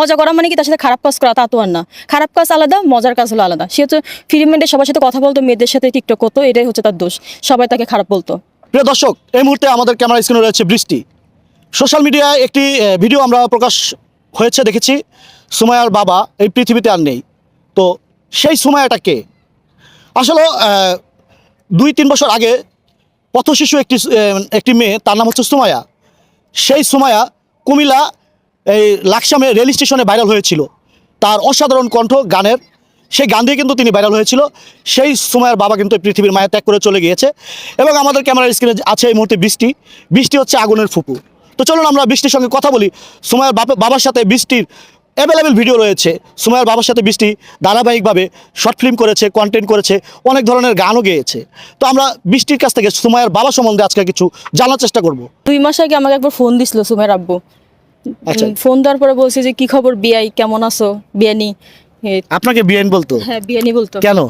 মজা করা মানে কি? তার সাথে খারাপ কাজ করা, তা তো আর না। খারাপ কাজ আলাদা, মজার কাজ হলো আলাদা। সে হচ্ছে ফিল্মেন্টে সবার সাথে কথা বলতো, মেয়েদের সাথে টিকটক করতো, এটাই হচ্ছে তার দোষ। সবাই তাকে খারাপ বলতো। প্রিয় দর্শক, এই মুহূর্তে আমাদের ক্যামেরা স্ক্রিনে রয়েছে বৃষ্টি। সোশ্যাল মিডিয়ায় একটি ভিডিও আমরা প্রকাশ হয়েছে, দেখেছি। সুমায়ার বাবা, এই পৃথিবীতে আর নেই। তো সেই সুমায়াটা কে? আসলে দুই তিন বছর আগে পথশিশু একটি একটি মেয়ে, তার নাম হচ্ছে সুমায়া সেই সুমায়া কুমিল্লা এই লাকসামে রেল স্টেশনে ভাইরাল হয়েছিল। তার অসাধারণ কণ্ঠ, গানের, সেই গান দিয়ে কিন্তু তিনি ভাইরাল হয়েছিল। সেই সময়ের বাবা কিন্তু পৃথিবীর মায়া ত্যাগ করে চলে গিয়েছে এবং আমাদের ক্যামেরার স্ক্রিনে আছে এই মুহূর্তে বৃষ্টি। বৃষ্টি হচ্ছে আগুনের ফুপু তো চলুন আমরা বৃষ্টির সঙ্গে কথা বলি। সময়ের বাবা বাবার সাথে বৃষ্টির অ্যাভেলেবেল ভিডিও রয়েছে। সময়ের বাবার সাথে বৃষ্টি ধারাবাহিকভাবে শর্ট ফিল্ম করেছে কন্টেন্ট করেছে, অনেক ধরনের গানও গেয়েছে। তো আমরা বৃষ্টির কাছ থেকে সময়ের বাবা সম্বন্ধে আজকে কিছু জানার চেষ্টা করব। দুই মাস আগে আমাকে একবার ফোন দিছিল সুমের আব্বু। ফোন দেওয়ার পরে বলছে যে কি খবর বিয়াই কেমন আছো? বিয়ানি? আপনাকে বিয়েন বলতো? হ্যাঁ বিয়ানি বলতো। কেন?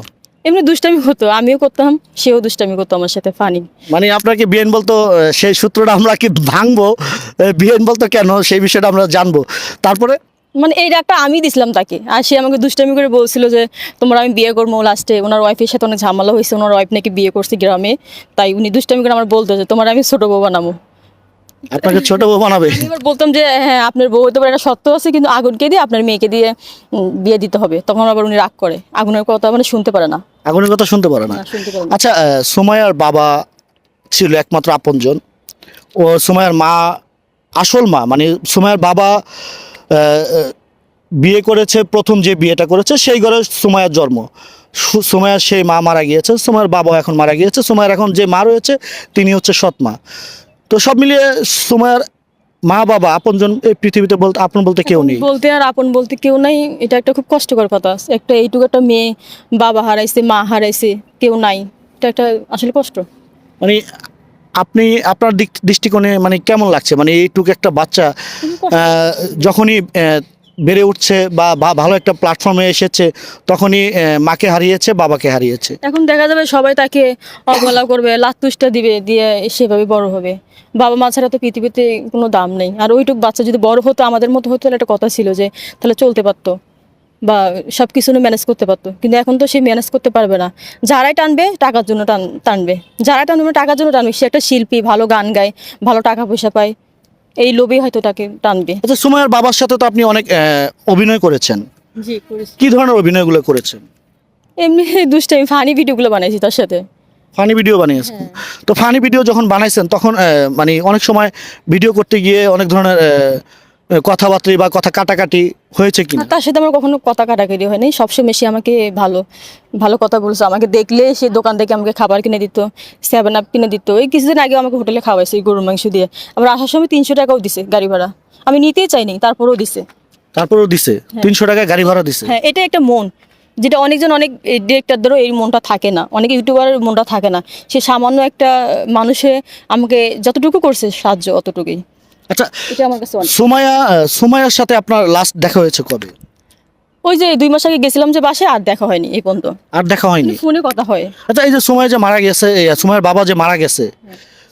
এমনি দুষ্টামি হতো আমিও করতাম সেও দুষ্টামি করতো আমার সাথে ফানি মানে আপনাকে বিএন বলতো সেই সূত্রটা আমরা কি ভাঙবো? বিএন বলতো কেন? সেই বিষয়টা আমরা জানব। তারপরে? মানে এই ডাকটা আমি দিছিলাম তাকে আর সে আমাকে দুষ্টামি করে বলছিল যে তোমার আমি বিয়ে করব লাস্টে ওনার ওয়াইফের সাথে অনেক ঝামেলা হয়েছে ওনার ওয়াইফ নাকি বিয়ে করছে গ্রামে। তাই উনি দুষ্টামি করে আমার বলতো যে তোমার আমি ছোট বউ বানাবো। আপনাকে ছোট বউ বানাবে। আমি এবার বলতাম যে হ্যাঁ আপনার বউ হতে পারে একটা সত্য আছে কিন্তু আগুনকে দিয়ে আপনার মেয়েকে দিয়ে বিয়ে দিতে হবে। তখন আবার উনি রাগ করে। আগুনের কথা মানে শুনতে পারে না। আগুনের কথা শুনতে পারে না। আচ্ছা আহ, সুমাইয়ার বাবা ছিল একমাত্র আপনজন। ও সুমাইয়ার মা আসল মা মানে সুমাইয়ার বাবা বিয়ে করেছে প্রথম যে বিয়েটা করেছে সেই ঘরে সুমাইয়ার জন্ম। সু- সুমাইয়ার সেই মা মারা গিয়েছে সুমাইয়ার বাবা এখন মারা গিয়েছে সুমাইয়ার এখন যে মা রয়েছে তিনি হচ্ছে সৎ মা। তো সব মিলিয়ে তোমার মা বাবা আপনজন এই পৃথিবীতে বলতে আপন বলতে কেউ নেই। বলতে আর আপন বলতে কেউ নাই এটা একটা খুব কষ্টকর কথা। একটা এইটুকু একটা মেয়ে বাবা হারাইছে মা হারাইছে কেউ নাই। এটা একটা আসলে কষ্ট। মানে আপনি আপনার দৃষ্টিকোণে মানে কেমন লাগছে? মানে এইটুকু একটা বাচ্চা আহ, যখনই বেড়ে উঠছে বা ভালো একটা প্ল্যাটফর্মে এসেছে, তখনই মাকে হারিয়েছে, বাবাকে হারিয়েছে। এখন দেখা যাবে সবাই তাকে অবহেলা করবে লাতুসটা দিবে, দিয়ে সেভাবে বড় হবে। বাবা মা ছাড়া তো পৃথিবীতে কোনো দাম নেই। আর ওইটুক বাচ্চা যদি বড় হতো, আমাদের মতো হতো, তাহলে একটা কথা ছিল যে, তাহলে চলতে পারতো বা সব কিছু ম্যানেজ করতে পারতো। কিন্তু এখন তো সে ম্যানেজ করতে পারবে না। যারাই টানবে, টাকার জন্য টান, টানবে। যারাই টানবে, টাকার জন্য টানবে। সে একটা শিল্পী, ভালো গান গায়, ভালো টাকা পয়সা পায়। এই লোভে হয়তো তাকে টানবে। আচ্ছা সুমাইয়ার বাবার সাথে তো আপনি অনেক অভিনয় করেছেন। জি কি ধরনের অভিনয়গুলো করেছেন? এমনি দুষ্টামি ফানি ভিডিওগুলো বানাইছি তার সাথে। ফানি ভিডিও বানিয়েছেন? হ্যাঁ। তো ফানি ভিডিও যখন বানাইছেন তখন মানে অনেক সময় ভিডিও করতে গিয়ে অনেক ধরনের কথাবার্তা বা কথা কাটাকাটি হয়েছে কিনা? তার সাথে আমার কখনো কথা কাটাকাটি হয়নি। সবসময় সে আমাকে ভালো ভালো কথা বলছে। আমাকে দেখলে সে দোকান থেকে আমাকে খাবার কিনে দিত সেভেন আপ কিনে দিত। এই কিছুদিন আগে আমাকে হোটেলে খাওয়াইছে এই গরুর মাংস দিয়ে। আবার আসার সময় তিনশো টাকাও দিছে গাড়ি ভাড়া। আমি নিতেই চাইনি তারপরেও দিছে। তারপরেও দিছে? তিনশো টাকা গাড়ি ভাড়া দিছে? হ্যাঁ এটা একটা মন যেটা অনেকজন অনেক ডিরেক্টরদেরও এই মনটা থাকে না। অনেক ইউটিউবারের মনটা থাকে না। সে সামান্য একটা মানুষে আমাকে যতটুকু করছে সাহায্য অতটুকুই। আচ্ছা এটা আমার কাছে সুমাইয়া আহ, সাথে আপনার লাস্ট দেখা হয়েছে কবে? ওই যে দুই মাস আগে গেছিলাম যে বাসায় আর দেখা হয়নি এই পর্যন্ত। আর দেখা হয়নি? ফোনে কথা হয়। আচ্ছা এই যে সুমাইয়া যে মারা গেছে এই বাবা যে মারা গেছে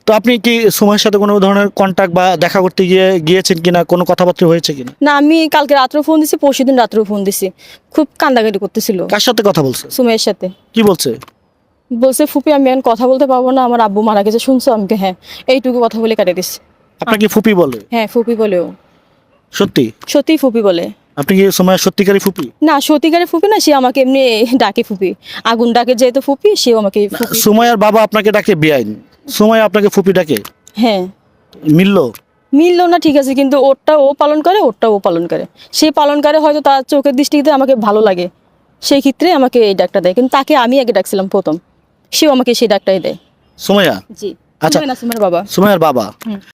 তো আপনি কি সুমাইয়ের সাথে কোনো ধরনের কন্ট্যাক্ট বা দেখা করতে গিয়ে গিয়েছেন কিনা? কোনো কথাবার্তা হয়েছে কিনা? না আমি কালকে রাত্রেও ফোন দিছি পরশু দিন রাত্রেও ফোন দিছি। খুব কান্দাকাটি করতেছিল। কার সাথে কথা বলছে? সুমের সাথে। কি বলছে? বলছে ফুপি আমি এখন কথা বলতে পারব না আমার আব্বু মারা গেছে শুনছো? আমাকে হ্যাঁ এইটুকু কথা বলে কাটে দিছি আপনাকে ফুপি বলে? হ্যাঁ ফুপি বলেও। সত্যি? সত্যি ফুপি বলে। আপনি কি সময় সত্যিকারী ফুপি? না সত্যিকারে ফুপি না সে আমাকে এমনি ডাকে ফুপি। আগুন ডাকে যেহেতু ফুপি সেও আমাকে ফুপি। সুমাইয়ার বাবা আপনাকে ডাকে বেআইন। সুমাইয়া আপনাকে ফুপি ডাকে। হ্যাঁ। মিললো? মিললো না ঠিক আছে কিন্তু ওরটা ও পালন করে ওরটা ও পালন করে। সে পালন করে হয়তো তার চোখের দৃষ্টিতে আমাকে ভালো লাগে। সেই ক্ষেত্রে আমাকে এই ডাকটা দেয় কিন্তু তাকে আমি আগে ডাকছিলাম প্রথম। সেও আমাকে সেই ডাকটাই দেয়। সুমাইয়া? জি। আচ্ছা। সুমের বাবা। সুমাইয়ার বাবা।